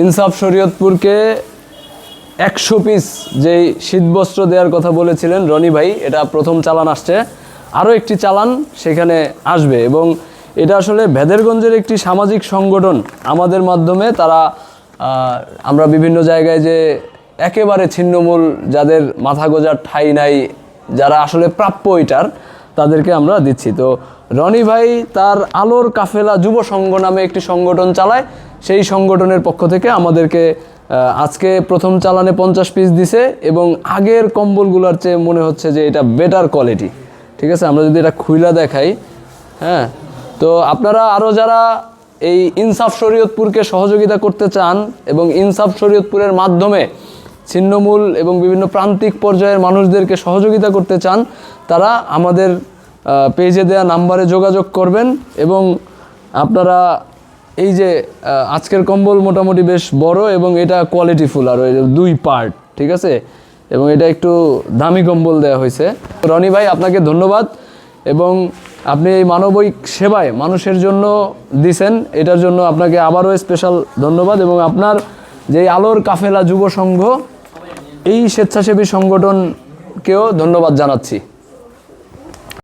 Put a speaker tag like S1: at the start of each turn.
S1: ইনসাফ শরীয়তপুরকে একশো পিস যেই শীতবস্ত্র দেওয়ার কথা বলেছিলেন রনি ভাই, এটা প্রথম চালান আসছে। আরও একটি চালান সেখানে আসবে এবং এটা আসলে ভেদেরগঞ্জের একটি সামাজিক সংগঠন। আমাদের মাধ্যমে তারা আমরা বিভিন্ন জায়গায় যে একেবারে ছিন্নমূল, যাদের মাথা গোজার ঠাই নাই, যারা আসলে প্রাপ্য এটার, তাদেরকে আমরা দিচ্ছি। তো রনি ভাই তার আলোর কাফেলা যুব সংঘ নামে একটি সংগঠন চালায়। সেই সংগঠনের পক্ষ থেকে আমাদেরকে আজকে প্রথম চালানে পঞ্চাশ পিস দিছে এবং আগের কম্বলগুলোর চেয়ে মনে হচ্ছে যে এটা বেটার কোয়ালিটি ঠিক আছে? আমরা যদি এটা খুইলা দেখাই হ্যাঁ? তো আপনারা আরও যারা এই ইনসাফ শরীয়তপুরকে সহযোগিতা করতে চান এবং ইনসাফ শরীয়তপুরের মাধ্যমে ছিন্নমূল এবং বিভিন্ন প্রান্তিক পর্যায়ের মানুষদেরকে সহযোগিতা করতে চান, তারা আমাদের পেজে দেওয়া নাম্বারে যোগাযোগ করবেন এবং আপনারা এই যে আজকের কম্বল মোটামুটি বেশ বড় এবং এটা কোয়ালিটিফুল আর ওই দুই পার্ট ঠিক আছে? এবং এটা একটু দামি কম্বল দেওয়া হয়েছে। রনি ভাই, আপনাকে ধন্যবাদ এবং আপনি এই মানবিক সেবায় মানুষের জন্য দিছেন, এটার জন্য আপনাকে আবারও স্পেশাল ধন্যবাদ এবং আপনার যে আলোর কাফেলা যুব সংঘ, এই স্বেচ্ছাসেবী সংগঠনকেও ধন্যবাদ জানাচ্ছি।